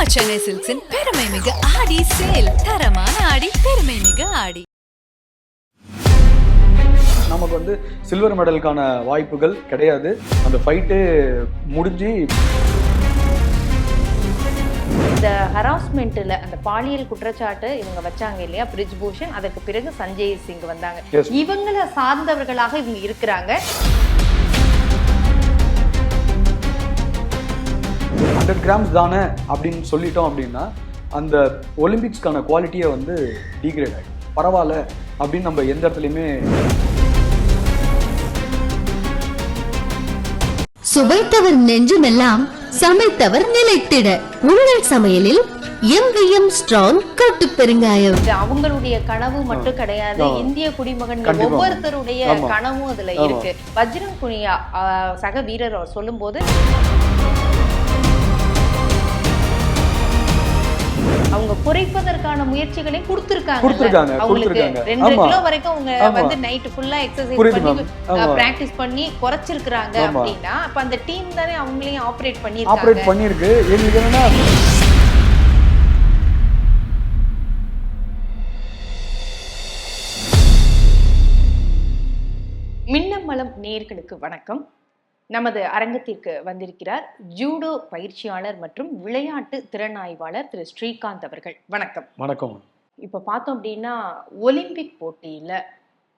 நம்ம சென்னை சில்க்ஸின் பெருமை மிகு ஆடி சேல். தரமான ஆடி பெருமை மிகு ஆடி. நமக்கு வந்து சில்வர் மெடலுக்கான வாய்ப்புகள் கிடையாது. அந்த ஃபைட்டு முடிஞ்சு இந்த ஹராஸ்மெண்ட்ல அந்த பாலியல் குற்றச்சாட்டு இவங்க வச்சாங்க இல்லையா? பிரிஜ்பூஷன். அதற்கு பிறகு சஞ்சய் சிங் வந்தாங்க. இவங்கள சார்ந்தவர்களாக இவங்க இருக்கிறாங்க. ஹண்ட்ரட் கிராம்ஸ் தானே அப்படின்னு சொல்லிட்டோம் அப்படின்னா அந்த ஒலிம்பிக்ஸ்க்கான குவாலிட்டியை வந்து டீக்ரேட் ஆகிடும் பரவாயில்ல அப்படின்னு நம்ம எந்த இடத்துலையுமே சுவைத்தவர் நெஞ்சுமெல்லாம் சமைத்தவர் நிலைத்திட உங்கள் சமையலில் எம்விஎம் ஸ்ட்ராங் கட்டு பெருங்காயம் அவங்களுடைய கனவு மட்டும் கிடையாது. இந்திய குடிமகன்கள். ஒவ்வொருத்தருடைய. கனவும் அதுல. இருக்கு வஜ்ரம் ஆஹ், சக வீரர் அவர் சொல்லும்போது அவங்க குறைப்பதற்கான முயற்சிகளை கொடுத்திருக்காங்க கொடுத்திருக்காங்க, அவங்களுக்கு கொடுத்திருக்காங்க. ரெண்டு. கிலோ வரைக்கும் அவங்க. வந்து நைட் ஃபுல்லா எக்ஸசைஸ் பண்ணி பிராக்டிஸ் பண்ணி குறைச்சிருக்காங்க ஆமா. அப்படின்னா அப்ப அந்த டீம் தானே அவங்களையும் ஆபரேட் ஆப்ரேட் பண்ணிருக்காங்க பண்ணியிருக்கு எங்களுக்கு என்னன்னா மின்னமலம் நேயர்களுக்கு வணக்கம் நமது அரங்கத்திற்கு வந்திருக்கிறார் ஜூடோ பயிற்சியாளர் மற்றும் விளையாட்டு திறனாய்வாளர் திரு ஸ்ரீகாந்த் அவர்கள். வணக்கம். வணக்கம். இப்போ பார்த்தோம் அப்படின்னா ஒலிம்பிக் போட்டியில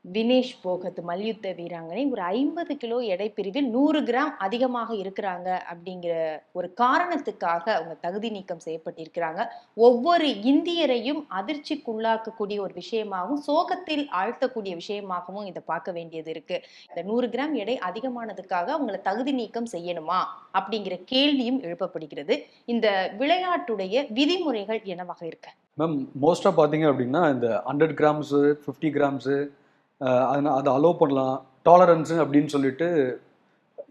வினேஷ் போகத் மல்யுத்த வீராங்கனை ஒரு ஐம்பது கிலோ எடை பிரிவில் நூறு கிராம் அதிகமாக இருக்கிறாங்க அப்படிங்கிற ஒரு காரணத்துக்காக அவங்க தகுதி நீக்கம் செய்யப்பட்டிருக்கிறாங்க. ஒவ்வொரு இந்தியரையும் அதிர்ச்சிக்குள்ளாக்கக்கூடிய ஒரு விஷயமாகவும் சோகத்தில் ஆழ்த்தக்கூடிய விஷயமாகவும் இதை பார்க்க வேண்டியது இருக்கு. இந்த நூறு கிராம் எடை அதிகமானதுக்காக அவங்கள தகுதி நீக்கம் செய்யணுமா அப்படிங்கிற கேள்வியும் எழுப்பப்படுகிறது. இந்த விளையாட்டுடைய விதிமுறைகள் என்னவாக இருக்கு? மேம் மோஸ்ட்டாக பார்த்தீங்க அப்படின்னா இந்த ஹண்ட்ரட் கிராம்ஸு ஃபிஃப்டி கிராம்ஸு அதை அதை அலோவ் பண்ணலாம். டாலரன்ஸு அப்படின்னு சொல்லிட்டு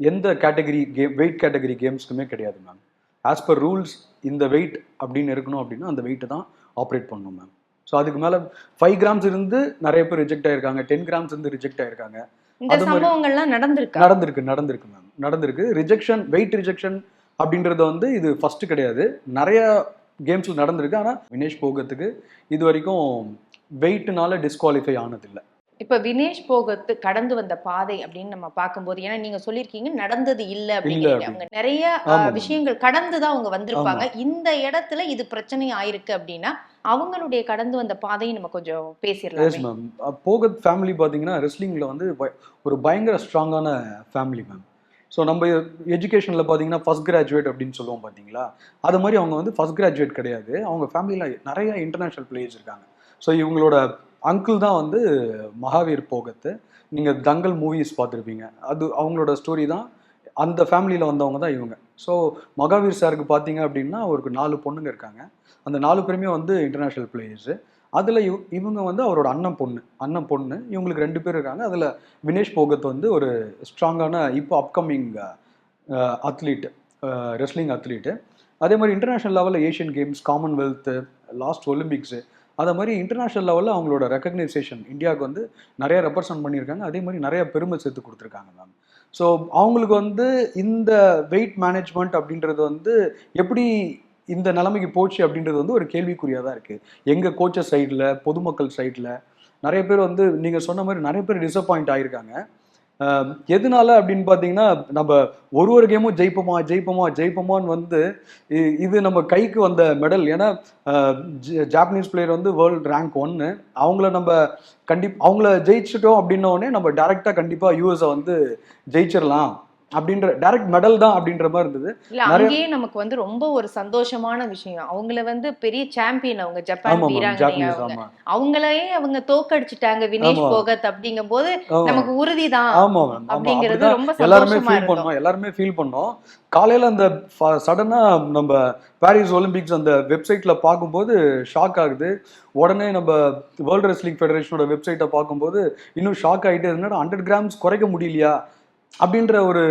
எந்த கேட்டகரி கேம் வெயிட் கேட்டகரி கேம்ஸ்க்குமே கிடையாது மேம் ஆஸ் பர் ரூல்ஸ் இந்த வெயிட் அப்படின்னு இருக்கணும் அப்படின்னா அந்த வெயிட்டை தான் ஆப்ரேட் பண்ணணும் மேம் ஸோ அதுக்கு மேலே ஃபைவ் கிராம்ஸ் இருந்து நிறைய பேர் ரிஜெக்ட் ஆயிருக்காங்க. டென் கிராம்ஸ் இருந்து ரிஜெக்ட் ஆயிருக்காங்க. அது சம்பவங்கள்லாம் நடந்திருக்கா? நடந்திருக்கு நடந்திருக்கு மேம் நடந்திருக்கு. ரிஜெக்ஷன் வெயிட் ரிஜெக்ஷன் அப்படின்றது வந்து இது ஃபர்ஸ்ட் கிடையாது. நிறைய கேம்ஸில் நடந்திருக்கு. ஆனால் வினேஷ் போகத்துக்கு இது வரைக்கும் வெயிட்னால டிஸ்குவாலிஃபை ஆனதில்லை. இப்ப வினேஷ் போகத்து கடந்து வந்த பாதை அப்படின்னு நம்ம பார்க்கும்போது ஏன்னா நீங்க சொல்லியிருக்கீங்க நடந்தது இல்ல அப்படின்னு. அவங்க நிறைய. விஷயங்கள் கடந்துதான் அவங்க வந்திருப்பாங்க. இந்த இடத்துல இது பிரச்சனை ஆயிருக்கு அப்படின்னா அவங்களுடைய கடந்து வந்த பாதையை நம்ம கொஞ்சம் எஸ் பேசிடலாம் மேம் போகத் ஃபேமிலி பார்த்தீங்கன்னா ரெஸ்லிங்கில் வந்து ஒரு பயங்கர ஸ்ட்ராங்கான ஃபேமிலி மேம் ஸோ நம்ம எஜுகேஷனில் பார்த்தீங்கன்னா ஃபர்ஸ்ட் கிராஜுவேட் அப்படின்னு சொல்லுவோம் பார்த்தீங்களா? அது மாதிரி அவங்க வந்து ஃபர்ஸ்ட் கிராஜுவேட் கிடையாது. அவங்க ஃபேமிலியில் நிறைய இன்டர்நேஷ்னல் பிளேயர்ஸ் இருக்காங்க. ஸோ இவங்களோட அங்கிள் தான் வந்து மகாவீர் போகத்து. நீங்கள் தங்கல் மூவிஸ் பார்த்துருப்பீங்க. அது அவங்களோட ஸ்டோரி தான். அந்த ஃபேமிலியில் வந்தவங்க தான் இவங்க. ஸோ மகாவீர் சாருக்கு பார்த்தீங்க அப்படின்னா அவருக்கு நாலு பொண்ணுங்க இருக்காங்க. அந்த நாலு பேருமே வந்து இன்டர்நேஷ்னல் பிளேயர்ஸு அதில் இவ் இவங்க வந்து அவரோட அண்ணன் பொண்ணு. அண்ணன் பொண்ணு. இவங்களுக்கு ரெண்டு பேர் இருக்காங்க. அதில் வினேஷ் போகத் வந்து ஒரு ஸ்ட்ராங்கான இப்போ அப்கமிங் அத்லீட் ரெஸ்லிங் அத்லீட்டு அதே மாதிரி இன்டர்நேஷ்னல் லெவலில் Asian games Commonwealth last Olympics அதே மாதிரி இன்டர்நேஷ்னல் லெவலில் அவங்களோட ரெக்கக்னைசேஷன் இந்தியாவுக்கு வந்து நிறைய ரெப்ரசன்ட் பண்ணியிருக்காங்க. அதே மாதிரி நிறைய பெருமை சேர்த்து கொடுத்துருக்காங்க மேம் ஸோ அவங்களுக்கு வந்து இந்த வெயிட் மேனேஜ்மெண்ட் அப்படின்றது வந்து எப்படி இந்த நிலைமைக்கு போச்சு அப்படின்றது வந்து ஒரு கேள்விக்குறியாக தான் இருக்குது எங்கள் கோச்சஸ் சைடில் பொதுமக்கள் சைடில் நிறைய பேர் வந்து நீங்கள் சொன்ன மாதிரி நிறைய பேர் டிசப்பாயிண்ட் ஆகியிருக்காங்க எதனால அப்படின்னு பார்த்தீங்கன்னா நம்ம ஒரு ஒரு கேமும் ஜெயிப்போமா ஜெயிப்போமா ஜெயிப்போமான்னு வந்து இ- இது நம்ம கைக்கு வந்த மெடல் ஏன்னா ஜ- ஜாப்பனீஸ் பிளேயர் வந்து வேர்ல்டு ரேங்க் ஒன்று அவங்கள நம்ம கண்டிப் அவங்கள ஜெயிச்சிட்டோம் அப்படின்னோடனே நம்ம டேரெக்டாக கண்டிப்பாக யூஎஸை வந்து ஜெயிச்சிடலாம் அப்படின்ற டைரக்ட் மெடல் தான் அப்படின்ற மாதிரி இருந்தது. இல்ல அங்கேயே நமக்கு வந்து ரொம்ப ஒரு சந்தோஷமான விஷயம். அவங்கள வந்து பெரிய சாம்பியன் அவங்க ஜப்பான் வீராங்கனை அவங்க. அவங்களையே அவங்க தோக்கடிச்சிட்டாங்க வினேஷ். போகத் அப்படிங்கும் போது நமக்கு மேம் ஆமா அப்படிங்கிறது ரொம்ப எல்லாருமே ஃபீல் பண்ணோம். எல்லாருமே ஃபீல் பண்ணோம். காலையில அந்த சடனா நம்ம பாரிஸ் ஒலிம்பிக்ஸ் அந்த வெப்சைட்ல பார்க்கும்போது ஷாக் ஆகுது. உடனே நம்ம வேர்ல்டு ரெஸ்லிங் ஃபெடரேஷனோட வெப்சைட்டை பார்க்கும்போது இன்னும் ஷாக் ஆகிட்டு என்னடா ஹண்ட்ரட் கிராம்ஸ் குறைக்க முடியலையா? அப்படின்ற ஒரு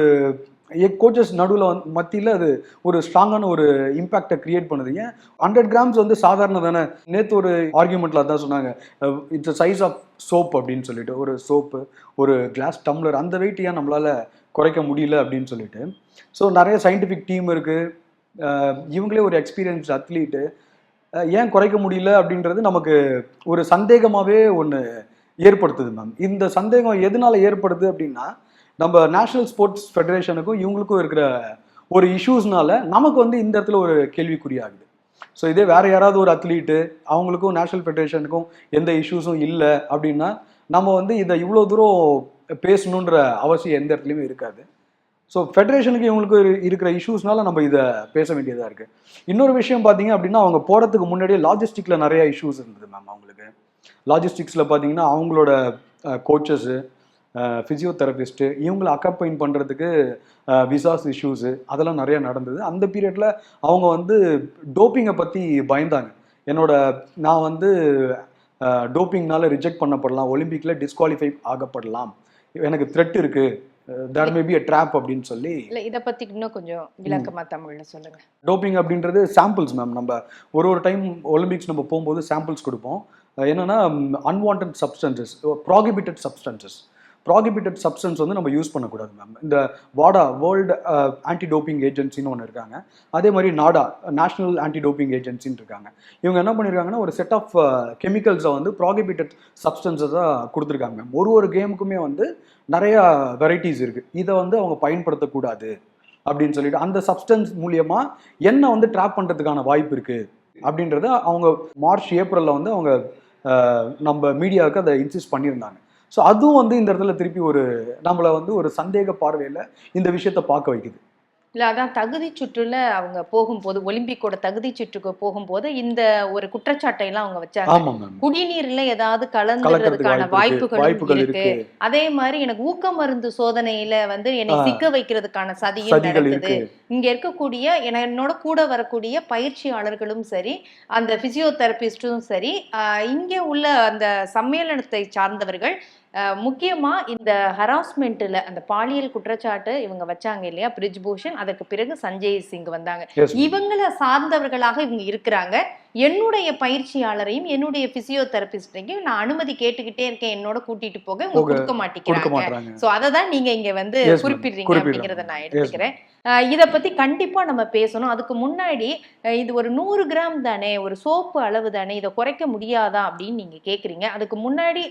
கோச்சஸ் நடுவில் வந்து மத்தியில் அது ஒரு ஸ்ட்ராங்கான ஒரு இம்பாக்டை கிரியேட் பண்ணுது. ஏன்? ஹண்ட்ரட் கிராம்ஸ் வந்து சாதாரண தானே நேற்று ஒரு ஆர்கியூமெண்ட்டில் அதான் சொன்னாங்க. இட்ஸ் சைஸ் ஆஃப் சோப் அப்படின்னு சொல்லிட்டு. ஒரு சோப்பு ஒரு கிளாஸ் டம்ளர் அந்த வெயிட் ஏன் நம்மளால் குறைக்க முடியல அப்படின்னு சொல்லிட்டு. ஸோ நிறைய சயின்டிஃபிக் டீம் இருக்குது இவங்களே ஒரு எக்ஸ்பீரியன்ஸ் அத்லீட்டு ஏன் குறைக்க முடியல அப்படின்றது நமக்கு ஒரு சந்தேகமாகவே ஒன்று ஏற்படுத்துது மேம் இந்த சந்தேகம் எதனால ஏற்படுது அப்படின்னா நம்ம நேஷனல் ஸ்போர்ட்ஸ் ஃபெடரேஷனுக்கும் இவங்களுக்கும் இருக்கிற ஒரு இஷ்யூஸ்னால நமக்கு வந்து இந்த இடத்துல ஒரு கேள்விக்குறியாகுது. ஸோ இதே வேற யாராவது ஒரு அத்லீட்டு அவங்களுக்கும் நேஷனல் ஃபெடரேஷனுக்கும் எந்த இஷ்யூஸும் இல்லை அப்படின்னா நம்ம வந்து இதை இவ்வளோ தூரம் பேசணுன்ற அவசியம் எந்த இடத்துலையுமே இருக்காது. ஸோ ஃபெடரேஷனுக்கு இவங்களுக்கு இருக்கிற இஷ்யூஸ்னால நம்ம இதை பேச வேண்டியதாக இருக்குது இன்னொரு விஷயம் பார்த்தீங்க அப்படின்னா அவங்க போகிறதுக்கு முன்னாடியே லாஜிஸ்டிக்கில் நிறையா இஷ்யூஸ் இருந்தது மேம் அவங்களுக்கு. லாஜிஸ்டிக்ஸில் பார்த்தீங்கன்னா அவங்களோட கோச்சஸு ஃபிசியோதெரபிஸ்ட்டு இவங்களை அக்கம்பைன் பண்ணுறதுக்கு விசாஸ் இஷ்யூஸு அதெல்லாம் நிறைய நடந்தது. அந்த பீரியடில் அவங்க வந்து டோப்பிங்கை பற்றி பயந்தாங்க. என்னோட நான் வந்து டோப்பிங்னால ரிஜெக்ட் பண்ணப்படலாம். ஒலிம்பிக்கில் டிஸ்குவாலிஃபை ஆகப்படலாம். எனக்கு த்ரெட் இருக்கு. தேர் மே பி ட்ராப் அப்படின்னு சொல்லி இல்ல இத பத்தி இன்னும் கொஞ்சம் தமிழ்ல டோப்பிங் அப்படின்றது சாம்பிள்ஸ் மேம் நம்ம ஒரு ஒரு டைம் ஒலிம்பிக்ஸ் நம்ம போகும்போது சாம்பிள்ஸ் கொடுப்போம். என்னன்னா unwanted substances prohibited substances prohibited substance வந்து நம்ம யூஸ் பண்ணக்கூடாது மேம் இந்த வாடா வேர்ல்டு ஆன்டி டோப்பிங் ஏஜென்சின்னு ஒன்று இருக்காங்க. அதே மாதிரி நாடா நேஷனல் ஆன்டி டோப்பிங் ஏஜென்சின்னு இருக்காங்க. இவங்க என்ன பண்ணியிருக்காங்கன்னா ஒரு செட் ஆஃப் கெமிக்கல்ஸை வந்து ப்ராகிபிட்டட் சப்ஸ்டன்ஸஸாக கொடுத்துருக்காங்க மேம் ஒரு ஒரு கேமுக்குமே வந்து நிறைய வெரைட்டிஸ் இருக்குது இதை வந்து அவங்க பயன்படுத்தக்கூடாது அப்படின்னு சொல்லிட்டு அந்த சப்ஸ்டன்ஸ் மூலியமா என்ன வந்து ட்ராப் பண்ணுறதுக்கான வாய்ப்பு இருக்குது அப்படின்றத அவங்க மார்ச் ஏப்ரலில் வந்து அவங்க uh, நம்ம மீடியாவுக்கு அதை இன்சிஸ்ட் பண்ணியிருந்தாங்க. ஸோ அதுவும் வந்து இந்த இடத்துல திருப்பி ஒரு நம்மளை வந்து ஒரு சந்தேக பார்வையில இந்த விஷயத்த பார்க்க வைக்குது. இல்ல அதான் தகுதி சுற்றுல அவங்க போகும்போது ஒலிம்பிக்கோட தகுதி சுற்றுக்கு போகும்போது இந்த ஒரு குற்றச்சாட்டை எல்லாம் அவங்க வச்சாங்க. குடிநீர்ல ஏதாவது கலந்துறதுக்கான வாய்ப்புகள் இருக்கு. அதே மாதிரி எனக்கு ஊக்க மருந்து சோதனையில வந்து என்னை. சிக்க வைக்கிறதுக்கான சதியும் நடக்குது. இங்க இருக்கக்கூடிய என- என்னோட கூட வரக்கூடிய பயிற்சியாளர்களும் சரி அந்த பிசியோதெரபிஸ்டும் சரி இங்க உள்ள அந்த சம்மேளனத்தை சார்ந்தவர்கள் ஆஹ் முக்கியமா இந்த ஹராஸ்மெண்ட்ல அந்த பாலியல் குற்றச்சாட்டு இவங்க வச்சாங்க இல்லையா? பிரிஜ்பூஷன் அதற்கு பிறகு சஞ்சய் சிங் வந்தாங்க. இவங்கள சார்ந்தவர்களாக இவங்க இருக்கிறாங்க. என்னுடைய பயிற்சியாளரையும் என்னுடைய பிசியோதெரபிஸ்டையும் நான் அனுமதி கேட்டுக்கிட்டே இருக்கேன். என்னோட கூட்டிட்டு போக இவங்க கொடுக்க மாட்டேங்கிறாங்க மாட்டாங்க சோ அதை தான் நீங்க இங்க வந்து. குறிப்பிடுறீங்க. அப்படிங்கறத நான் எடுத்துக்கிறேன். இத பத்தி கண்டிப்பா நம்ம பேசணும். அதுக்கு முன்னாடி இது ஒரு நூறு கிராம் தானே ஒரு சோப்பு அளவு தானே இதை குறைக்க முடியாதா அப்படின்னு நீங்க கேக்குறீங்க. அதுக்கு முன்னாடி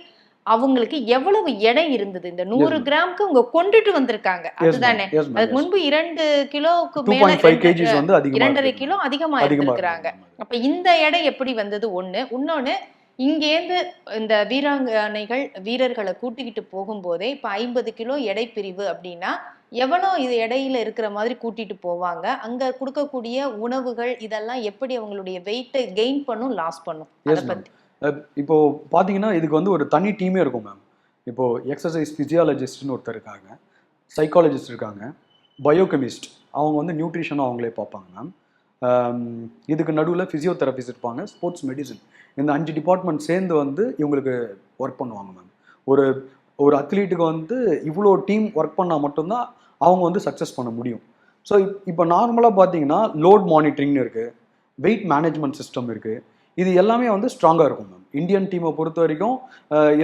அவங்களுக்கு எவ்வளவு எடை இருந்தது? இந்த நூறு. கிராமுக்கு அவங்க கொண்டுட்டு வந்திருக்காங்க. அதுதானே? அதுக்கு முன்பு இரண்டு கிலோவுக்கு மேல இரண்டரை. கிலோ அதிகமா இருந்திருக்கிறாங்க. அப்ப இந்த எடை எப்படி வந்தது? ஒண்ணு இன்னொன்னு இங்கேருந்து இந்த வீராங்கனைகள் வீரர்களை கூட்டிக்கிட்டு போகும்போதே இப்ப ஐம்பது கிலோ எடை பிரிவு அப்படின்னா எவ்வளோ இது இடையில இருக்கிற மாதிரி கூட்டிட்டு போவாங்க? அங்க கொடுக்கக்கூடிய உணவுகள் இதெல்லாம் எப்படி அவங்களுடைய வெயிட்டை கெயின் பண்ணும் லாஸ் பண்ணும்? அதை. பத்தி. இப்போ பார்த்தீங்கன்னா இதுக்கு வந்து ஒரு தனி டீமே இருக்கும் மேம் இப்போ எக்ஸசைஸ் ஃபிசியாலஜிஸ்ட்னு ஒருத்தர் இருக்காங்க சைக்காலஜிஸ்ட் இருக்காங்க பயோகெமிஸ்ட் அவங்க வந்து நியூட்ரிஷனும் அவங்களே பார்ப்பாங்க மேம் இதுக்கு நடுவில் ஃபிசியோதெரபிஸ்ட் இருப்பாங்க ஸ்போர்ட்ஸ் மெடிசன் இந்த அஞ்சு டிபார்ட்மெண்ட் சேர்ந்து வந்து இவங்களுக்கு ஒர்க் பண்ணுவாங்க மேம் ஒரு ஒரு அத்லீட்டுக்கு வந்து இவ்வளோ டீம் ஒர்க் பண்ணால் மட்டும்தான் அவங்க வந்து சக்ஸஸ் பண்ண முடியும். ஸோ இப்போ நார்மலாக பார்த்தீங்கன்னா லோட் மானிட்டரிங்னு இருக்குது வெயிட் மேனேஜ்மெண்ட் சிஸ்டம் இருக்குது இது எல்லாமே வந்து ஸ்ட்ராங்காக இருக்கும் மேம் இந்தியன் டீமை பொறுத்த வரைக்கும்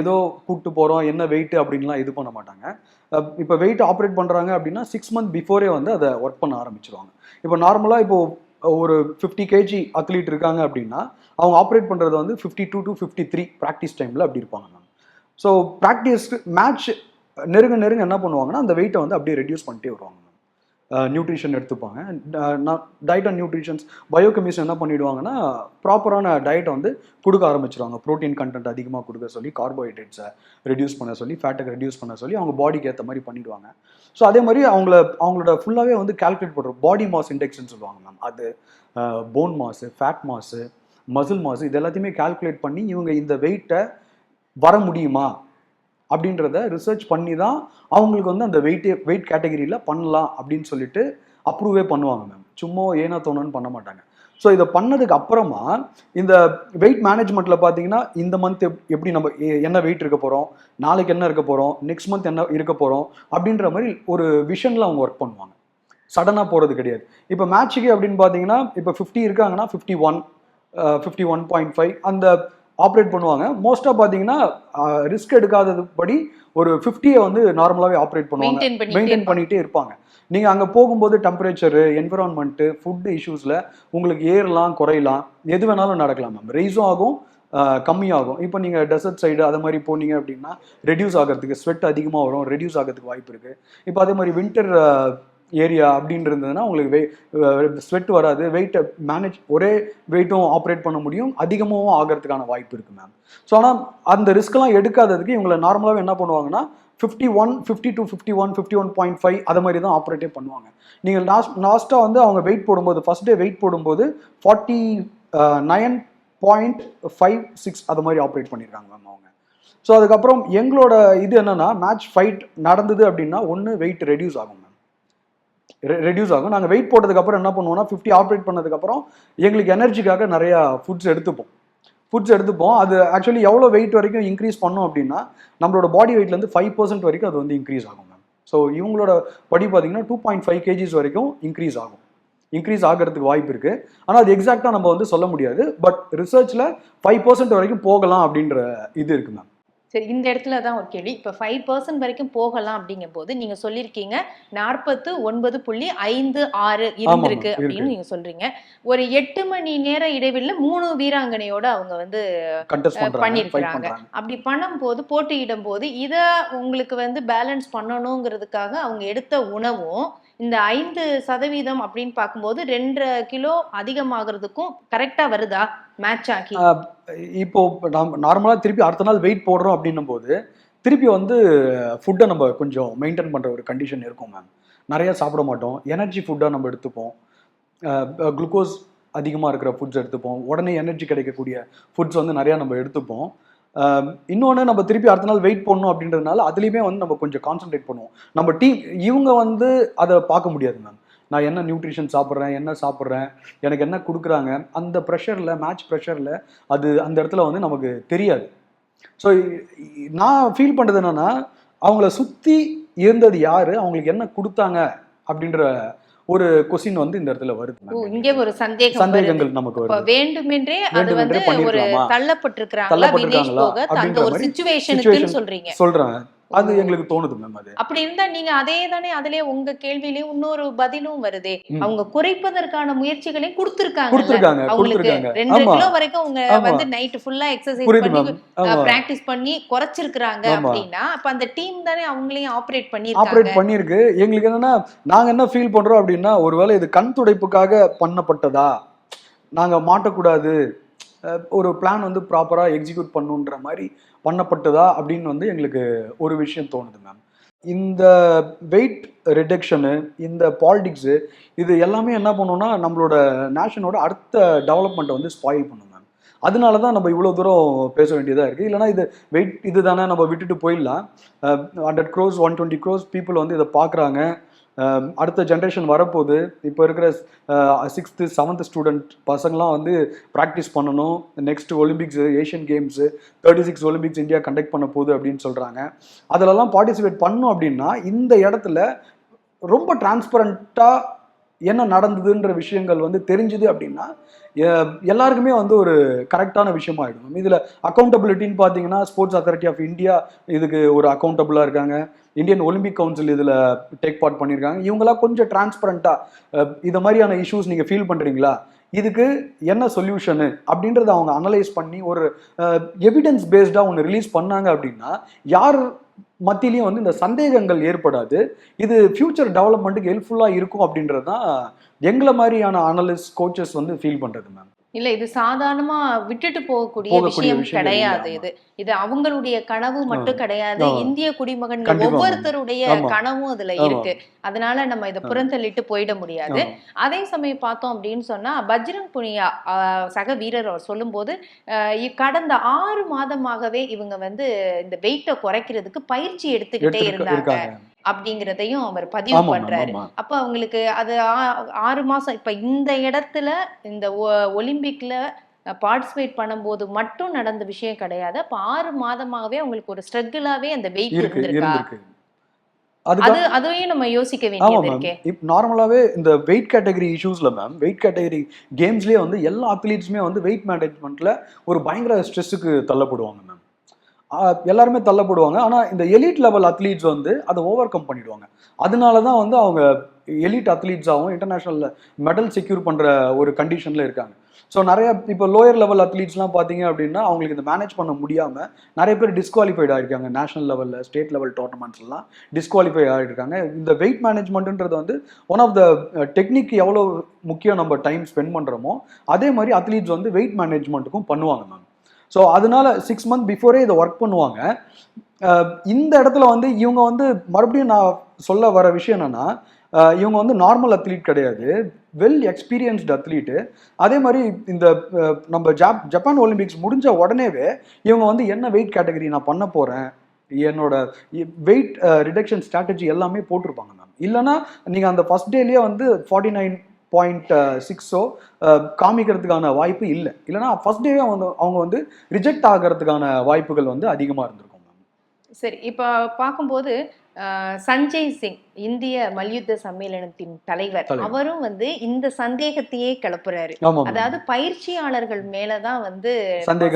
ஏதோ கூப்பிட்டு போகிறோம் என்ன வெயிட்டு அப்படின்லாம் இது பண்ண மாட்டாங்க. இப்போ வெயிட் ஆப்ரேட் பண்ணுறாங்க அப்படின்னா சிக்ஸ் மந்த் பிஃபோரே வந்து அதை ஒர்க் பண்ண ஆரம்பிச்சிருவாங்க. இப்போ நார்மலாக இப்போ ஒரு ஃபிஃப்டி கேஜி அத்லீட் இருக்காங்க அப்படின்னா அவங்க ஆப்ரேட் பண்ணுறது வந்து fifty two to fifty three practice டைமில் அப்படி இருப்பாங்க மேம் ஸோ ப்ராக்டிஸ் மேட்ச் நெருங்க நெருங்க என்ன பண்ணுவாங்கன்னா அந்த வெயிட்டை வந்து அப்படியே ரெடியூஸ் பண்ணிட்டே வருவாங்க நியூட்ரிஷன் எடுத்துப்பாங்க. டயட் அண்ட் நியூட்ரிஷன்ஸ் பயோகெமிஸ்ட் என்ன பண்ணிடுவாங்கன்னா ப்ராப்பரான டயட்டை வந்து கொடுக்க ஆரம்பிச்சிருவாங்க. ப்ரோட்டீன் கண்டென்ட் அதிகமாக கொடுக்க சொல்லி கார்போஹைட்ரேட்ஸை ரெடியூஸ் பண்ண சொல்லி ஃபேட்டை ரெடியூஸ் பண்ண சொல்லி அவங்க பாடிக்கு ஏற்ற மாதிரி பண்ணிடுவாங்க. ஸோ அதே மாதிரி அவங்கள அவங்களோட ஃபுல்லாகவே வந்து கால்குலேட் பண்ணுறோம் பாடி மாஸ் இண்டெக்ஸ்னு சொல்லுவாங்க மேம் அது bone mass fat mass muscle mass இது எல்லாத்தையுமே கால்குலேட் பண்ணி இவங்க இந்த வெயிட்டை வர முடியுமா? அப்படின்றத ரிசர்ச் பண்ணி தான் அவங்களுக்கு வந்து அந்த வெயிட் வெயிட் கேட்டகரியில் பண்ணலாம் அப்படின்னு சொல்லிட்டு அப்ரூவே பண்ணுவாங்க மேம் சும்மா ஏனா தோணுன்னு பண்ண மாட்டாங்க. ஸோ இதை பண்ணதுக்கு அப்புறமா இந்த வெயிட் மேனேஜ்மெண்ட்டில் பார்த்தீங்கன்னா இந்த மந்த் எப்படி நம்ம என்ன வெயிட் இருக்க போகிறோம் நாளைக்கு என்ன இருக்க போகிறோம் நெக்ஸ்ட் மந்த் என்ன இருக்க போகிறோம் அப்படின்ற மாதிரி ஒரு விஷனில் அவங்க ஒர்க் பண்ணுவாங்க. சடனாக போகிறது கிடையாது. இப்போ மேட்சுக்கு அப்படின்னு பார்த்தீங்கன்னா இப்போ ஃபிஃப்டி இருக்காங்கன்னா fifty one fifty one point five அந்த ஆப்ரேட் பண்ணுவாங்க. மோஸ்ட்டாக பார்த்தீங்கன்னா ரிஸ்க் எடுக்காதது படி ஒரு ஃபிஃப்டியை வந்து நார்மலாகவே ஆப்ரேட் பண்ணுவாங்க. மெயின்டைன் பண்ணி மெயின்டைன் பண்ணிட்டே இருப்பாங்க. நீங்கள் அங்கே போகும்போது டெம்பரேச்சரு என்விரான்மெண்ட்டு ஃபுட் இஷ்யூஸில் உங்களுக்கு ஏறலாம் குறையலாம். எது வேணாலும் நடக்கலாம் மேம் ரைஸும் ஆகும் கம்மியாகும். இப்போ நீங்கள் டெசர்ட் சைடு அது மாதிரி போனீங்க அப்படின்னா ரெடியூஸ் ஆகிறதுக்கு ஸ்வெட் அதிகமாக வரும் ரெடியூஸ் ஆகிறதுக்கு வாய்ப்பு இருக்குது இப்போ அதே மாதிரி வின்டர் ஏரியா அப்படின்னு இருந்ததுன்னா உங்களுக்கு வெய் ஸ்வெட் வராது. வெயிட்டை மேனேஜ் ஒரே வெயிட்டும் ஆப்ரேட் பண்ண முடியும். அதிகமாகவும் ஆகிறதுக்கான வாய்ப்பு இருக்குது மேம் ஸோ ஆனால் அந்த ரிஸ்க்லாம் எடுக்காததுக்கு இவங்களை நார்மலாகவே என்ன பண்ணுவாங்கன்னா fifty one fifty two fifty one fifty one point five அது மாதிரி தான் ஆப்ரேட்டே பண்ணுவாங்க. நீங்கள் லாஸ்ட் லாஸ்ட்டாக வந்து அவங்க வெயிட் போடும்போது ஃபர்ஸ்ட் டே வெயிட் போடும்போது forty nine point five six அது மாதிரி ஆப்ரேட் பண்ணியிருக்காங்க மேம் அவங்க. ஸோ அதுக்கப்புறம் எங்களோட இது என்னென்னா மேட்ச் ஃபைட் நடந்தது அப்படின்னா ஒன்று வெயிட் ரெடியூஸ் ஆகும் ரெடியூஸ் ஆகும். நாங்கள் வெயிட் போட்டதுக்கப்புறம் என்ன பண்ணுவோம்னா ஃபிஃப்டி ஆப்ரேட் பண்ணதுக்கப்புறம் எங்களுக்கு எனர்ஜிக்காக நிறையா ஃபுட்ஸ் எடுத்துப்போம். ஃபுட்ஸ் எடுத்துப்போம். அது ஆக்சுவலி எவ்வளோ வெயிட் வரைக்கும் இன்க்ரீஸ் பண்ணோம் அப்படின்னா நம்மளோட பாடி வெயிட்லேருந்து ஃபைவ் பர்சன்ட் வரைக்கும் அது வந்து இன்க்ரீஸ் ஆகும் மேம் ஸோ இவங்களோட படி பார்த்தீங்கன்னா டூ பாயிண்ட் ஃபைவ் கேஜிஸ் வரைக்கும் இன்க்ரீஸ் ஆகும். இன்க்ரீஸ் ஆகிறதுக்கு வாய்ப்பு இருக்கு. ஆனால் அது எக்ஸாக்டாக நம்ம வந்து சொல்ல முடியாது. பட் ரிசர்ச்சில் ஃபைவ் பர்சன்ட் வரைக்கும் போகலாம் அப்படின்ற இது இருக்கு மேம் சரி இந்த இடத்துல தான் ஒரு கேள்வி இப்போ ஃபைவ் பர்சன்ட் வரைக்கும் போகலாம் அப்படிங்கும் போது நீங்க சொல்லியிருக்கீங்க நாற்பத்து ஒன்பது புள்ளி ஐந்து ஆறு இருந்திருக்கு. அப்படின்னு நீங்க சொல்றீங்க ஒரு எட்டு மணி நேர இடைவெளியில மூணு வீராங்கனையோட அவங்க வந்து பண்ணியிருக்கிறாங்க. அப்படி பண்ணும்போது போட்டியிடும் போது இதை உங்களுக்கு வந்து பேலன்ஸ் பண்ணணுங்கிறதுக்காக அவங்க எடுத்த உணவும் இந்த ஐந்து சதவீதம் அப்படின்னு பார்க்கும்போது ரெண்டரை கிலோ அதிகமாகிறதுக்கும் கரெக்டாக வருதா? மேட்ச் ஆகி. இப்போ நம்ம நார்மலாக திருப்பி அடுத்த நாள் வெயிட் போடுறோம் அப்படின்னும் போது திருப்பி வந்து ஃபுட்டை நம்ம கொஞ்சம் மெயின்டைன் பண்ணுற ஒரு கண்டிஷன் இருக்கும் மேம் நிறையா சாப்பிட மாட்டோம். எனர்ஜி ஃபுட்டாக நம்ம எடுத்துப்போம். குளுக்கோஸ் அதிகமாக இருக்கிற ஃபுட்ஸ் எடுத்துப்போம். உடனே எனர்ஜி கிடைக்கக்கூடிய ஃபுட்ஸ் வந்து நிறையா நம்ம எடுத்துப்போம். இன்னொன்று நம்ம திருப்பி அடுத்த நாள் வெயிட் பண்ணணும் அப்படின்றதுனால அதுலேயுமே வந்து நம்ம கொஞ்சம் கான்சென்ட்ரேட் பண்ணுவோம். நம்ம டீம் இவங்க வந்து அதை பார்க்க முடியாது மேம் நான் என்ன நியூட்ரிஷன் சாப்பிட்றேன் என்ன சாப்பிட்றேன் எனக்கு என்ன கொடுக்குறாங்க அந்த ப்ரெஷரில் மேட்ச் ப்ரெஷரில் அது அந்த இடத்துல வந்து நமக்கு தெரியாது. ஸோ நான் ஃபீல் பண்ணுறது என்னென்னா அவங்கள சுற்றி இருந்தது யார் அவங்களுக்கு என்ன கொடுத்தாங்க அப்படின்ற ஒரு கொஸ்டின் வந்து இந்த இடத்துல வருது. இங்கே ஒரு சந்தேகம். சந்தேகங்கள் நமக்கு வருது வேண்டுமென்றே அது வந்து ஒரு? தள்ளப்பட்டிருக்கிறாங்களா சொல்றீங்க சொல்றேன் அது. எங்களுக்கு தோணுது மேம் அது. அப்படி இருந்தா நீங்க அதே தானே அதுலயே உங்க கேள்வியிலயே இன்னொரு பதிலும் வருதே. அவங்க குறைப்பதற்கான முயற்சிகளையும் கொடுத்திருக்காங்க கொடுத்துருக்காங்க அவங்களுக்கு ரெண்டு கிலோ வரைக்கும் அவங்க. வந்து நைட் ஃபுல்லா எக்ஸசைஸ் பண்ணி பிராக்டிஸ் பண்ணி குறைச்சிருக்காங்க. அப்படின்னா அப்ப அந்த டீம் தானே அவங்களையும் ஆபரேட் ஆப்ரேட் பண்ணிருக்காங்க பண்ணியிருக்கு. எங்களுக்கு என்னன்னா நாங்க என்ன ஃபீல் பண்றோம் அப்படின்னா ஒருவேளை இது கண் துடைப்புக்காக பண்ணப்பட்டதா? நாங்க மாட்டக்கூடாது. ஒரு பிளான் வந்து ப்ராப்பரா எக்ஸிக்யூட் பண்ணுன்ற மாதிரி பண்ணப்பட்டதா அப்படின்னு வந்து எங்களுக்கு ஒரு விஷயம் தோணுது மேம் இந்த வெயிட் ரிடக்ஷனு இந்த பாலிடிக்ஸு இது எல்லாமே என்ன பண்ணுன்னா நம்மளோட நேஷனோட அடுத்த டெவலப்மெண்ட்டை வந்து ஸ்பாயில் பண்ணும் மேம் அதனால தான் நம்ம இவ்வளோ தூரம் பேச வேண்டியதாக இருக்குது இல்லைனா இது வெயிட் இது தானே நம்ம விட்டுட்டு போயிடலாம். Hundred crores one twenty crores people வந்து இதை பார்க்குறாங்க. Um, அடுத்த ஜென்ரேஷன் வரப்போகுது. இப்போ இருக்கிற சிக்ஸ்த்து செவன்த் ஸ்டூடெண்ட் பசங்களாம் வந்து ப்ராக்டிஸ் பண்ணணும். Next Olympics Asian games thirty six Olympics India conduct பண்ண போகுது அப்படின்னு சொல்கிறாங்க அதிலெல்லாம் பார்ட்டிசிபேட் பண்ணோம் அப்படின்னா இந்த இடத்துல ரொம்ப டிரான்ஸ்பரண்ட்டாக என்ன நடந்ததுன்ற விஷயங்கள் வந்து தெரிஞ்சுது அப்படின்னா எல்லாருக்குமே வந்து ஒரு கரெக்டான விஷயமா ஆகிடும் இதில் அக்கௌண்டபிலிட்டின்னு பார்த்தீங்கன்னா ஸ்போர்ட்ஸ் அத்தாரிட்டி ஆஃப் இந்தியா இதுக்கு ஒரு அக்கௌண்டபிளாக இருக்காங்க. இந்தியன் ஒலிம்பிக் கவுன்சில் இதில் டேக் பார்ட் பண்ணியிருக்காங்க இவங்களாம் கொஞ்சம் டிரான்ஸ்பரண்ட்டாக இதை மாதிரியான இஷ்யூஸ் நீங்கள் ஃபீல் பண்ணுறீங்களா இதுக்கு என்ன சொல்யூஷனு அப்படின்றத அவங்க அனலைஸ் பண்ணி ஒரு எவிடன்ஸ் பேஸ்டாக ஒன்று ரிலீஸ் பண்ணாங்க அப்படின்னா யார் மத்தியிலையும் வந்து இந்த சந்தேகங்கள் ஏற்படாது. இது ஃபியூச்சர் டெவலப்மெண்ட்டுக்கு ஹெல்ப்ஃபுல்லாக இருக்கும் அப்படின்றது தான் எங்களை மாதிரியான அனலிஸ்ட் கோச்சஸ் வந்து ஃபீல் பண்ணுறது மேம் இல்ல இது சாதாரணமா விட்டுட்டு போகக்கூடிய விஷயம் கிடையாது இது இது அவங்களுடைய கனவு மட்டும் கிடையாது. இந்திய குடிமகன்கள். ஒவ்வொருத்தருடைய. கனவும் அதுல. இருக்கு அதனால நம்ம இதை. புறந்தள்ளிட்டு போயிட முடியாது. அதே சமயம் பார்த்தோம் அப்படின்னு சொன்னா பஜ்ரங் புனியா ஆஹ், சக வீரர் அவர் சொல்லும்போது ஆஹ், இ- கடந்த ஆறு மாதமாகவே இவங்க வந்து இந்த வெயிட்டை குறைக்கிறதுக்கு பயிற்சி எடுத்துக்கிட்டே இருந்தாங்க அப்படிங்கிறதையும் அவர் பதிவு பண்றாரு. அப்ப அவங்களுக்கு அது ஆறு மாசம் இப்ப இந்த இடத்துல இந்த ஒலிம்பிக்ல பார்ட்டிசிபேட் பண்ணும்போது மட்டும் நடந்த விஷயம் கிடையாது. அப்ப ஆறு மாதமாகவே அவங்களுக்கு ஒரு ஸ்ட்ரகிளாவே அந்த வெயிட் இருந்திருக்கா? அது அதையும் நம்ம யோசிக்க வேண்டியது இருக்கே. இப்போ நார்மலாகவே இந்த வெயிட் கேட்டகரி இஷ்யூஸில் மேம் வெயிட் கேட்டகரி கேம்ஸ்லேயே வந்து எல்லா அத்லீட்ஸுமே வந்து வெயிட் மேனேஜ்மெண்ட்டில் ஒரு பயங்கர ஸ்ட்ரெஸ்ஸுக்கு தள்ளப்படுவாங்க மேம். எல்லாருமே தள்ளப்படுவாங்க. ஆனால் இந்த எலிட் லெவல் அத்லீட்ஸ் வந்து அதை ஓவர் கம் பண்ணிடுவாங்க. அதனால தான் வந்து அவங்க எலிட் அத்லீட்ஸாகவும் இன்டர்நேஷ்னலில் மெடல் செக்யூர் பண்ணுற ஒரு கண்டிஷனில் இருக்காங்க. ஸோ நிறைய இப்போ லோயர் லெவல் அத்லீட்ஸ்லாம் பார்த்தீங்க அப்படின்னா அவங்களுக்கு இந்த மேனேஜ் பண்ண முடியாமல் நிறைய பேர் டிஸ்குவாலிஃபைட் ஆகிருக்காங்க நேஷனல் லெவலில் ஸ்டேட் லெவல் டோர்னமெண்ட்ஸ்லாம் டிஸ்குவாலிஃபை ஆகிருக்காங்க இந்த வெயிட் மேனேஜ்மெண்ட்டுன்றது வந்து ஒன் ஆஃப் த டெக்னிக் எவ்வளோ முக்கியம் நம்ம டைம் ஸ்பெண்ட் பண்ணுறோமோ அதே மாதிரி அத்லீட்ஸ் வந்து வெயிட் மேனேஜ்மெண்ட்டுக்கும் பண்ணுவாங்க மேம். ஸோ அதனால சிக்ஸ் மந்த் பிஃபோரே இதை ஒர்க் பண்ணுவாங்க. இந்த இடத்துல வந்து இவங்க வந்து மறுபடியும் நான் சொல்ல வர விஷயம் என்னன்னா இவங்க வந்து நார்மல் அத்லீட் கிடையாது. வெல் எக்ஸ்பீரியன்ஸ்டு அத்லீட்டு அதே மாதிரி இந்த நம்ம ஜாப் ஜப்பான் ஒலிம்பிக்ஸ் முடிஞ்ச உடனேவே இவங்க வந்து என்ன வெயிட் கேட்டகரி நான் பண்ண போகிறேன் என்னோட வெயிட் ரிடக்ஷன் ஸ்ட்ராட்டஜி எல்லாமே போட்டிருப்பாங்க மேம் இல்லைன்னா நீங்கள் அந்த ஃபஸ்ட் டேலேயே வந்து ஃபார்ட்டி நைன் பாயிண்ட் சிக்ஸோ காமிக்கிறதுக்கான வாய்ப்பு இல்லை இல்லைன்னா ஃபர்ஸ்ட் டேவே அவங்க அவங்க வந்து ரிஜெக்ட் ஆகிறதுக்கான வாய்ப்புகள் வந்து அதிகமாக இருந்திருக்கும் சரி இப்போ பார்க்கும்போது அஹ், சஞ்சய் சிங் இந்திய மல்யுத்த சம்மேளனத்தின் தலைவர். அவரும் வந்து இந்த சந்தேகத்தையே கிளப்புறாரு அதாவது பயிற்சியாளர்கள் மேலதான் வந்து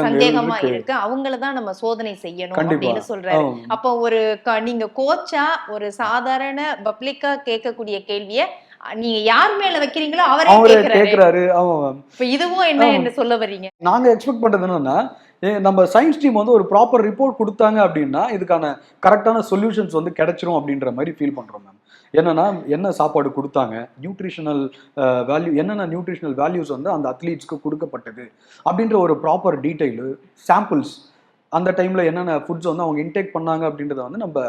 சந்தேகமா இருக்கு. இருக்கு அவங்கள தான் நம்ம சோதனை செய்யணும். அப்படின்னு சொல்றாரு. அப்போ ஒரு நீங்க கோச்சா ஒரு சாதாரண பப்ளிக்கா கேட்கக்கூடிய கேள்விய நீங்க யார் மேல வைக்கிறீங்களோ அவரே அவரே கேக்குறாரு. இப்ப இதுவும் என்ன ஆமா. என்று சொல்ல வர்றீங்க நாங்கள் எக்ஸ்பெக்ட் பண்ணுறது என்னன்னா நம்ம சயின்ஸ் டீம் வந்து ஒரு ப்ராப்பர் ரிப்போர்ட் கொடுத்தாங்க அப்படின்னா இதுக்கான கரெக்டான சொல்யூஷன்ஸ் வந்து கிடைச்சிரும் அப்படின்ற மாதிரி ஃபீல் பண்ணுறோம் மேம் என்னன்னா என்ன சாப்பாடு கொடுத்தாங்க நியூட்ரிஷனல் வேல்யூ என்னென்ன நியூட்ரிஷனல் வேல்யூஸ் வந்து அந்த அத்லீட்ஸ்க்கு கொடுக்கப்பட்டது அப்படின்ற ஒரு ப்ராப்பர் டீட்டெயிலு சாம்பிள்ஸ் அந்த டைமில் என்னென்ன ஃபுட்ஸ் வந்து அவங்க இன்டேக் பண்ணாங்க அப்படின்றத வந்து நம்ம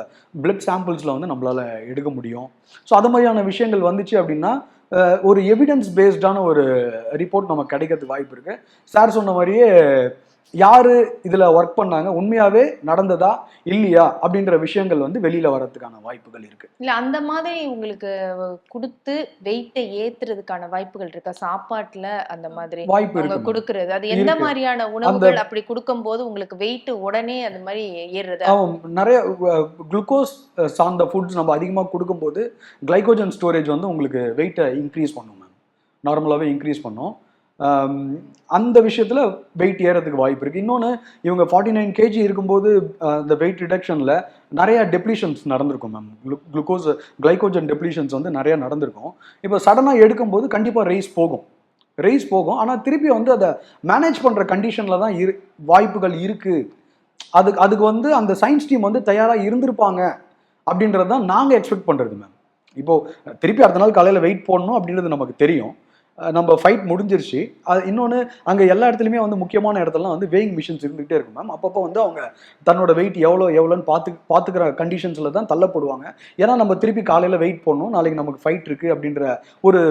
பிளட் சாம்பிள்ஸில் வந்து நம்மளால் எடுக்க முடியும். ஸோ அது மாதிரியான விஷயங்கள் வந்துச்சு அப்படின்னா ஒரு எவிடன்ஸ் பேஸ்டான ஒரு ரிப்போர்ட் நமக்கு கிடைக்கிறதுக்கு வாய்ப்பு இருக்குது சார் சொன்ன மாதிரியே யாரு இதுல ஒர்க் பண்ணாங்க? உண்மையாவே நடந்ததா? இல்லையா? அப்படின்ற விஷயங்கள் வந்து வெளியில வரதுக்கான வாய்ப்புகள் இருக்கு. இல்ல அந்த மாதிரி உங்களுக்கு கொடுத்து வெயிட்டை ஏத்துறதுக்கான வாய்ப்புகள் இருக்கா? சாப்பாட்டுல அந்த மாதிரி வாய்ப்பு இருக்கு கொடுக்கறது. அது எந்த. மாதிரியான உணவுகள் அப்படி கொடுக்கும்போது உங்களுக்கு வெயிட் உடனே அந்த மாதிரி ஏறுறது? அவன் நிறைய குளுக்கோஸ் சார்ந்த ஃபுட்ஸ் நம்ம அதிகமாக கொடுக்கும்போது கிளைகோஜன் ஸ்டோரேஜ் வந்து உங்களுக்கு வெயிட்டை இன்க்ரீஸ் பண்ணும் மேம் நார்மலாகவே இன்க்ரீஸ் பண்ணும். அந்த விஷயத்தில் வெயிட் ஏறதுக்கு வாய்ப்பு இருக்குது இன்னொன்று இவங்க ஃபார்ட்டி நைன் கேஜி இருக்கும்போது இந்த வெயிட் ரிடக்ஷனில் நிறையா டெப்ளீஷன்ஸ் நடந்திருக்கும் மேம் குளுக்கோஸ் கிளைகோஜன் டெப்ளீஷன்ஸ் வந்து நிறையா நடந்திருக்கும். இப்போ சடனாக எடுக்கும்போது கண்டிப்பாக ரைஸ் போகும். ரைஸ் போகும். ஆனால் திருப்பி வந்து அதை மேனேஜ் பண்ணுற கண்டிஷனில் தான் இரு வாய்ப்புகள் இருக்குது அதுக்கு அதுக்கு வந்து அந்த சயின்ஸ் டீம் வந்து தயாராக இருந்திருப்பாங்க அப்படின்றது தான் நாங்கள் எக்ஸ்பெக்ட் பண்ணுறது மேம் இப்போது திருப்பி அடுத்த நாள் காலையில் வெயிட் போடணும் அப்படின்றது நமக்கு தெரியும். நம்ம ஃபைட் முடிஞ்சிருச்சு. அது இன்னொன்று அங்கே எல்லா இடத்துலையுமே வந்து முக்கியமான இடத்துலலாம் வந்து வெயிங் மிஷின்ஸ் இருந்துகிட்டே இருக்கும் மேம் அப்பப்போ வந்து அவங்க தன்னோட வெயிட் எவ்வளோ எவ்வளோன்னு பார்த்து பார்த்துக்கிற கண்டிஷன்ஸில் தான் தள்ளப்படுவாங்க. ஏன்னா நம்ம திருப்பி காலையில் வெயிட் போடணும் நாளைக்கு நமக்கு ஃபைட் இருக்குது அப்படின்ற ஒரு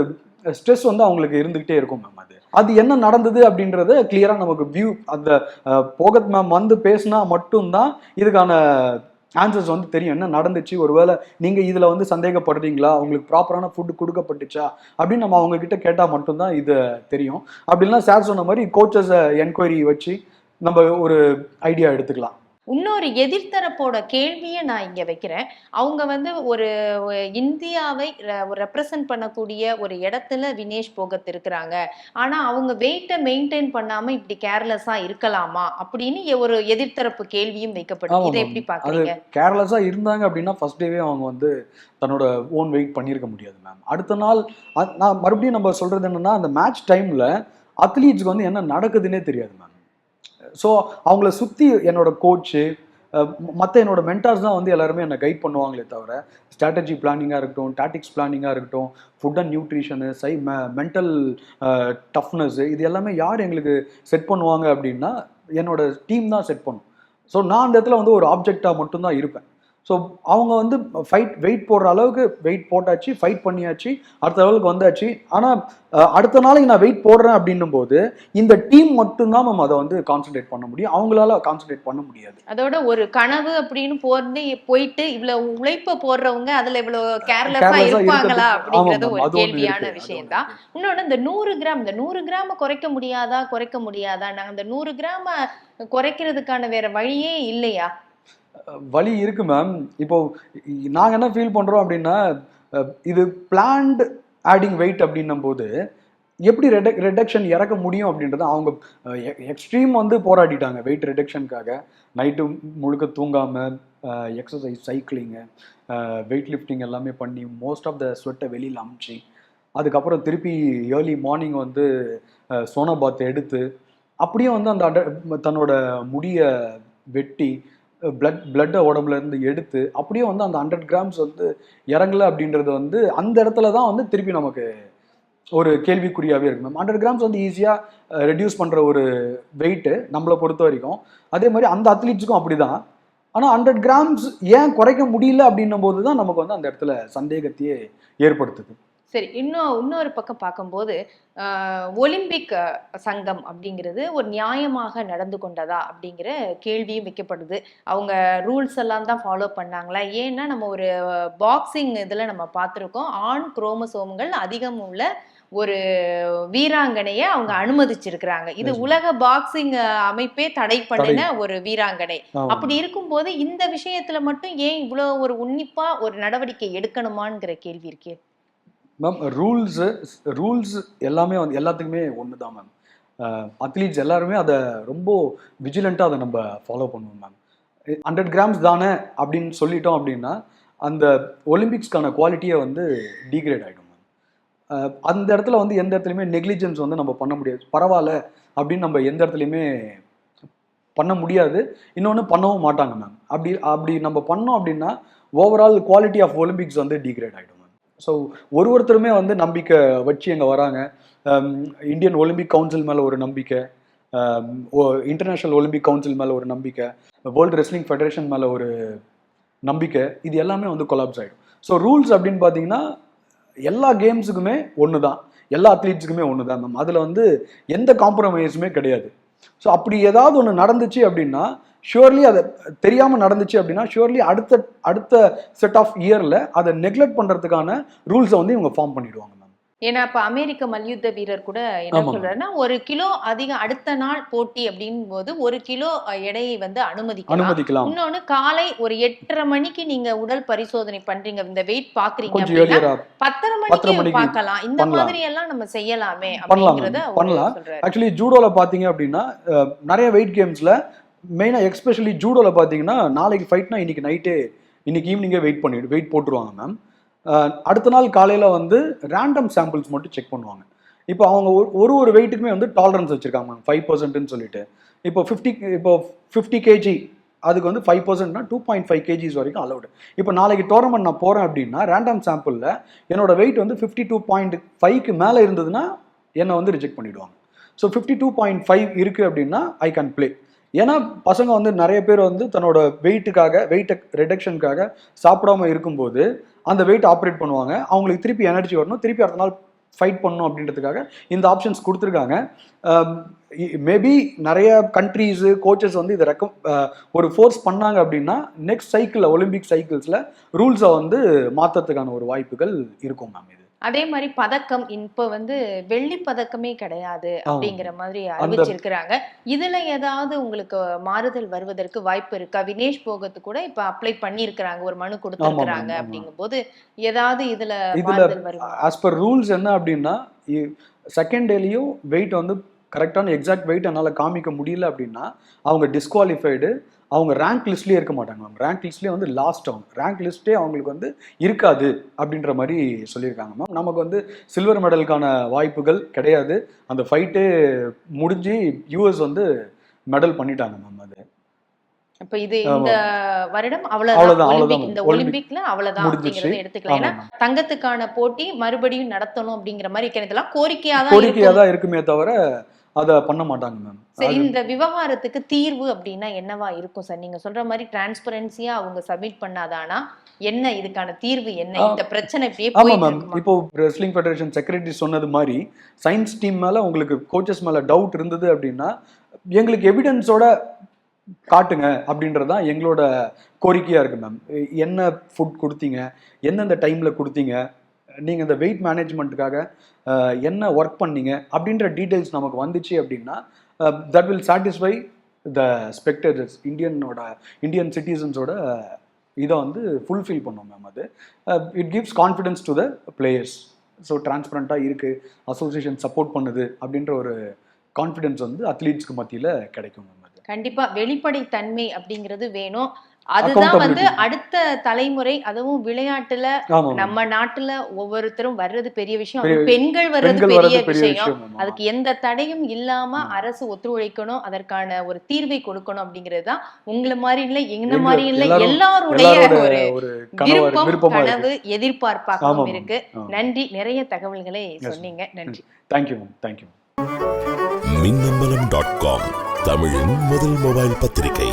ஸ்ட்ரெஸ் வந்து அவங்களுக்கு இருந்துகிட்டே இருக்கும் மேம் அது. அது என்ன நடந்தது அப்படின்றத கிளியராக நமக்கு வியூ அந்த போகத் மேம் வந்து பேசினா மட்டும்தான் இதுக்கான ஆன்சர்ஸ் வந்து தெரியும். என்ன நடந்துச்சு? ஒருவேளை நீங்கள் இதில் வந்து சந்தேகப்படுறீங்களா? உங்களுக்கு ப்ராப்பரான ஃபுட் கொடுக்கப்பட்டுச்சா? அப்படின்னு நம்ம அவங்க கிட்ட கேட்டால் மட்டும்தான் இது தெரியும். அப்படின்னா சார் சொன்ன மாதிரி கோச்சஸை என்கொயரி வச்சு நம்ம ஒரு ஐடியா எடுத்துக்கலாம். இன்னொரு எதிர்த்தரப்போட கேள்வியை நான் இங்க வைக்கிறேன். அவங்க வந்து ஒரு இந்தியாவை ரெப்ரசன்ட் பண்ணக்கூடிய ஒரு இடத்துல வினேஷ் போகத் இருக்கிறாங்க. ஆனா அவங்க வெயிட்டை மெயின்டைன் பண்ணாம இப்படி கேர்லெஸ்ஸா இருக்கலாமா? அப்படின்னு ஒரு எதிர்த்தரப்பு கேள்வியும் வைக்கப்படுது ஆமா, இதை. எப்படி அது பாக்குறீங்க? கேர்லெஸ்ஸாக இருந்தாங்க அப்படின்னா ஃபர்ஸ்ட் டேவே அவங்க வந்து தன்னோட ஓன் வெயிட் பண்ணியிருக்க முடியாது மேம் அடுத்த நாள் நான் மறுபடியும் நம்ம சொல்றது என்னன்னா அந்த மேட்ச் டைம்ல அத்லீட்ஸ்க்கு வந்து என்ன நடக்குதுன்னே தெரியாது மேம் ஸோ அவங்கள சுற்றி என்னோட கோச்சு மற்ற என்னோட மென்டார்ஸ் தான் வந்து எல்லாருமே என்னை கைட் பண்ணுவாங்களே தவிர ஸ்ட்ராட்டஜி பிளானிங்காக இருக்கட்டும் டாட்டிக்ஸ் பிளானிங்காக இருக்கட்டும் ஃபுட் அண்ட் நியூட்ரிஷனு சை மென்டல் டஃப்னஸ் இது எல்லாமே யார் எங்களுக்கு செட் பண்ணுவாங்க அப்படின்னா என்னோட டீம் தான் செட் பண்ணும். ஸோ நான் அந்த இடத்துல வந்து ஒரு ஆப்ஜெக்டாக மட்டும்தான் இருப்பேன். ஸோ அவங்க வந்து ஃபைட் வெயிட் போடுற அளவுக்கு வெயிட் போட்டாச்சு ஃபைட் பண்ணியாச்சு அடுத்த லெவலுக்கு வந்தாச்சு. ஆனால் அடுத்த நாளைக்கு நான் வெயிட் போடுறேன் அப்படின்னும் போது இந்த டீம் மட்டும்தான் நம்ம அதை வந்து கான்சென்ட்ரேட் பண்ண முடியும். அவங்களால கான்சென்ட்ரேட் பண்ண முடியாது. அதோட ஒரு கனவு அப்படின்னு போறது போயிட்டு இவ்வளவு உழைப்ப போடுறவங்க அதுல இவ்வளவு கேர்லெஸ்ஸா இருப்பாங்களா அப்படிங்கிறது ஒரு கேள்வியான விஷயம் தான். இன்னொன்னு இந்த நூறு கிராம் இந்த நூறு கிராம குறைக்க முடியாதா? குறைக்க முடியாதா? நாங்க இந்த நூறு கிராம குறைக்கிறதுக்கான வேற வழியே இல்லையா? வழி இருக்கு மேம் இப்போ நாங்கள் என்ன ஃபீல் பண்ணுறோம் அப்படின்னா இது பிளான்டு ஆடிங் வெயிட் அப்படின்னும் போது எப்படி ரெடக் ரெடக்ஷன் இறக்க முடியும் அப்படின்றத அவங்க எக்ஸ்ட்ரீம் வந்து போராடிட்டாங்க வெயிட் ரிடக்ஷனுக்காக நைட்டு முழுக்க தூங்காமல் எக்ஸசைஸ் சைக்கிளிங்கு வெயிட் லிஃப்டிங் எல்லாமே பண்ணி மோஸ்ட் ஆஃப் த ஸ்வெட்டை வெளியில் அமுச்சு அதுக்கப்புறம் திருப்பி ஏர்லி மார்னிங் வந்து சோனாபாத் எடுத்து அப்படியே வந்து அந்த அட- தன்னோட முடியை வெட்டி பிளட் பிளட்டை உடம்புல இருந்து எடுத்து அப்படியே வந்து அந்த ஹண்ட்ரட் கிராம்ஸ் வந்து இறங்கல அப்படின்றது வந்து அந்த இடத்துல தான் வந்து திருப்பி நமக்கு ஒரு கேள்விக்குறியாகவே இருக்கு மேம் ஹண்ட்ரட் கிராம்ஸ் வந்து ஈஸியாக ரெடியூஸ் பண்ணுற ஒரு வெயிட்டு நம்மளை பொறுத்த வரைக்கும். அதே மாதிரி அந்த அத்லீட்ஸுக்கும் அப்படி தான் ஆனால் ஹண்ட்ரட் கிராம்ஸ் ஏன் குறைக்க முடியல அப்படின்னும் போது தான் நமக்கு வந்து அந்த இடத்துல சந்தேகத்தையே ஏற்படுத்துது. சரி இன்னும் இன்னொரு பக்கம் பார்க்கும்போது ஒலிம்பிக் சங்கம் அப்படிங்கிறது ஒரு நியாயமாக நடந்து கொண்டதா அப்படிங்கிற கேள்வியும் வைக்கப்படுது. அவங்க ரூல்ஸ் எல்லாம் தான் ஃபாலோ பண்ணாங்களா? ஏன்னா நம்ம ஒரு பாக்ஸிங் இதில் நம்ம பார்த்துருக்கோம். ஆண் குரோமசோம்கள் அதிகம் உள்ள ஒரு வீராங்கனையை அவங்க அனுமதிச்சிருக்கிறாங்க. இது. உலக பாக்ஸிங் அமைப்பே தடை. பண்ணின ஒரு வீராங்கனை. அப்படி இருக்கும்போது இந்த விஷயத்துல மட்டும் ஏன் இவ்வளோ ஒரு உன்னிப்பா ஒரு நடவடிக்கை எடுக்கணுமாங்கிற கேள்வி இருக்கே. மேம் ரூல்ஸு ரூல்ஸ் எல்லாமே வந்து எல்லாத்துக்குமே ஒன்று தான் மேம் அத்லீட்ஸ் எல்லாருமே அதை ரொம்ப விஜிலண்ட்டாக அதை நம்ம ஃபாலோ பண்ணுவோம் மேம் ஹண்ட்ரட் கிராம்ஸ் தானே அப்படின்னு சொல்லிட்டோம் அப்படின்னா அந்த ஒலிம்பிக்ஸ்க்கான குவாலிட்டியை வந்து டீக்ரேட் ஆகிடும் மேம் அந்த இடத்துல வந்து எந்த இடத்துலையுமே நெக்லிஜென்ஸ் வந்து நம்ம பண்ண முடியாது. பரவாயில்ல அப்படின்னு நம்ம எந்த இடத்துலையுமே பண்ண முடியாது. இன்னொன்று பண்ணவும் மாட்டாங்க மேம் அப்படி அப்படி நம்ம பண்ணோம் அப்படின்னா ஓவரால் குவாலிட்டி ஆஃப் ஒலிம்பிக்ஸ் வந்து டீக்ரேட் ஆகிடும் ஸோ ஒரு ஒருத்தருமே வந்து நம்பிக்கை வச்சு அங்கே வராங்க. இந்தியன் ஒலிம்பிக் கவுன்சில் மேலே ஒரு நம்பிக்கை. இன்டர்நேஷ்னல் ஒலிம்பிக் கவுன்சில் மேலே ஒரு நம்பிக்கை. வேர்ல்டு ரெஸ்லிங் ஃபெடரேஷன் மேலே ஒரு நம்பிக்கை. இது எல்லாமே வந்து கொலாப்ஸ் ஆகிடும் ஸோ ரூல்ஸ் அப்படின்னு பார்த்தீங்கன்னா எல்லா கேம்ஸுக்குமே ஒன்று தான் எல்லா அத்லீட்ஸுக்குமே ஒன்று தான் மேம் அதில் வந்து எந்த காம்ப்ரமைஸுமே கிடையாது. ஸோ அப்படி ஏதாவது ஒன்று நடந்துச்சு அப்படின்னா ஷுவர்லி அதை தெரியாமல் நடந்துச்சு அப்படின்னா ஷுவர்லி அடுத்த அடுத்த செட் ஆஃப் இயரில் அதை நெக்லெக்ட் பண்ணுறதுக்கான ரூல்ஸை வந்து இவங்க ஃபார்ம் பண்ணிடுவாங்க ஏன்னா இப்ப அமெரிக்க மல்யுத்த வீரர் கூட என்ன. சொல்றாருன்னா ஒரு கிலோ அதிகம் அடுத்த நாள் போட்டி அப்படின் போது ஒரு கிலோ எடையை வந்து அனுமதிக்கலாம் அனுமதிக்கலாம் இன்னொன்னு காலை ஒரு எட்டரை மணிக்கு நீங்க உடல் பரிசோதனை பண்றீங்க இந்த வெயிட் பாக்குறீங்க அப்படின்னா பத்தரை மணிக்கு பார்க்கலாம் இந்த. மாதிரி எல்லாம் நம்ம செய்யலாமே அப்படிங்கறத பண்ணலாம். ஆக்சுவலி ஜூடோவில் பார்த்தீங்க அப்படின்னா நிறைய வெயிட் கேம்ஸில் மெயினாக எக்ஸ்பெஷலி ஜூடோவில் பார்த்தீங்கன்னா நாளைக்கு ஃபைட்னா இன்னைக்கு நைட்டே இன்னைக்கு ஈவினிங்கே வெயிட் பண்ணி வெயிட் போட்டுருவாங்க மேம் அடுத்த நாள் காலையில் வந்து ரேண்டம் சாம்பிள்ஸ் மட்டும் செக் பண்ணுவாங்க. இப்போ அவங்க ஒரு- ஒரு ஒரு வெயிட்டுக்குமே வந்து டாலரன்ஸ் வச்சுருக்காங்க மேம் ஃபைவ் பர்சன்ட்னு சொல்லிட்டு. இப்போ ஃபிஃப்டி இப்போ ஃபிஃப்டி கேஜி அதுக்கு வந்து ஃபைவ் பர்சன்ட்னா டூ பாயிண்ட் ஃபைவ் கேஜிஸ் வரைக்கும் அலவுடு இப்போ நாளைக்கு டோர்னமெண்ட் நான் போகிறேன் அப்படின்னா ரேண்டம் சாம்பிளில் என்னோட வெயிட் வந்து ஃபிஃப்டி டூ பாயிண்ட் ஃபைவ்க்கு மேலே இருந்ததுன்னா என்னை வந்து ரிஜெக்ட் பண்ணிவிடுவாங்க so fifty two point five இருக்குது அப்படின்னா ஐ கேன் பிளே ஏன்னா பசங்க வந்து நிறைய பேர் வந்து தன்னோட வெயிட்டுக்காக வெயிட் ரிடக்ஷனுக்காக சாப்பிடாம இருக்கும்போது அந்த வெயிட் ஆப்ரேட் பண்ணுவாங்க. அவங்களுக்கு திருப்பி எனர்ஜி வரணும். திருப்பி அடுத்த நாள் ஃபைட் பண்ணணும் அப்படின்றதுக்காக இந்த ஆப்ஷன்ஸ் கொடுத்துருக்காங்க. மேபி நிறைய கண்ட்ரீஸு கோச்சஸ் வந்து இதை ரெக்கம் ஒரு ஃபோர்ஸ் பண்ணாங்க அப்படின்னா நெக்ஸ்ட் சைக்கிளில் ஒலிம்பிக் சைக்கிள்ஸில் ரூல்ஸை வந்து மாற்றுறதுக்கான ஒரு வாய்ப்புகள் இருக்கும் மேம் இது அதே மாதிரி பதக்கம் இப்ப வந்து வெள்ளி பதக்கமே கிடையாது அப்படிங்கிற மாதிரி அறிவிச்சிருக்கிறாங்க. இதுல ஏதாவது உங்களுக்கு மாறுதல் வருவதற்கு வாய்ப்பு இருக்கா? வினேஷ் போகத்து கூட இப்ப அப்ளை பண்ணியிருக்கிறாங்க ஒரு மனு கொடுத்திருக்கிறாங்க ஆமா. அப்படிங்கும்போது ஏதாவது இதுல இதுல மாறுதல் வருமா? ஆஸ் பர் ரூல்ஸ் என்ன அப்படின்னா செகண்ட் டேலையும் வெயிட் வந்து கரெக்டான எக்ஸாக்ட் வெயிட் என்னால் காமிக்க முடியல அப்படின்னா அவங்க டிஸ்குவாலிஃபைடு அவங்க ரேங்க் லிஸ்ட்லேயே இருக்க மாட்டாங்க மேம் ரேங்க் லிஸ்ட்லேயே வந்து லாஸ்ட் அவங்க. ரேங்க் லிஸ்ட்டே அவங்களுக்கு வந்து இருக்காது அப்படின்ற மாதிரி சொல்லியிருக்காங்க மேம் நமக்கு வந்து சில்வர் மெடலுக்கான வாய்ப்புகள் கிடையாது. அந்த ஃபைட்டு முடிஞ்சு யூஎஸ் வந்து மெடல் பண்ணிட்டாங்க மேம் அது. இப்ப இது இந்த வருடம் அவ்வளவுதான், இந்த ஒலிம்பிக் ஒலிம்பிக்ல அவ்வளவுதான். அப்படிங்கறத எடுத்துக்கலாம். ஏன்னா தங்கத்துக்கான போட்டி மறுபடியும் நடத்தணும் அப்படிங்கிற மாதிரி இதெல்லாம் கோரிக்கையா தான் கோரிக்கையாக இருக்கும். தான் இருக்குமே தவிர அதை பண்ண மாட்டாங்க மேம் சரி இந்த விவகாரத்துக்கு தீர்வு அப்படின்னா என்னவா இருக்கும் சார்? நீங்க சொல்ற மாதிரி டிரான்ஸ்பரன்சியா அவங்க சப்மிட் பண்ணாதானா? என்ன இதுக்கான தீர்வு என்ன. இந்த பிரச்சனை ஆமா மேம் இப்போ ரெஸ்லிங் ஃபெடரேஷன் செக்ரட்டரி சொன்னது மாதிரி சயின்ஸ் டீம் மேல உங்களுக்கு கோச்சஸ் மேல டவுட் இருந்தது அப்படின்னா எங்களுக்கு எவிடன்ஸோட காட்டுங்க அப்படின்றது தான் எங்களோட கோரிக்கையா இருக்கு மேம் என்ன ஃபுட் கொடுத்தீங்க? எந்தெந்த டைம்ல கொடுத்தீங்க? நீங்கள் இந்த வெயிட் மேனேஜ்மெண்ட்டுக்காக என்ன ஒர்க் பண்ணீங்க அப்படின்ற டீட்டெயில்ஸ் நமக்கு வந்துச்சு அப்படின்னா that will satisfy the spectators இந்தியனோட Indian சிட்டிசன்ஸோட இதை வந்து ஃபுல்ஃபில் பண்ணும் மேம் அது. It gives confidence to the players so டிரான்ஸ்பரண்ட்டாக இருக்குது அசோசியேஷன் சப்போர்ட் பண்ணுது அப்படின்ற ஒரு கான்ஃபிடென்ஸ் வந்து அத்லீட்ஸ்க்கு மத்தியில் கிடைக்கும் மேம் அது. கண்டிப்பாக வெளிப்படை தன்மை அப்படிங்கிறது வேணும். அதுதான் வந்து. அடுத்த தலைமுறை அதுவும் விளையாட்டுல நம்ம நாட்டுல ஒவ்வொருத்தரும் வர்றது பெரிய விஷயம். பெண்கள் வர்றது பெரிய விஷயம். அதுக்கு எந்த தடையும் இல்லாம. அரசு ஒத்துழைக்கணும் அதற்கான ஒரு தீர்வை கொடுக்கணும் அப்படிங்கிறது தான் உங்களை மாதிரி இல்ல என்ன மாதிரி இல்ல எல்லாருடைய எல்லாரோட ஒரு விருப்பம் கனவு எதிர்பார்ப்பாகவும் இருக்கு. நன்றி. நிறைய தகவல்களை சொன்னீங்க. நன்றி. Thank you ma'am thank you Minnambalam dot com தமிழின் முதல் மொபைல் பத்திரிகை.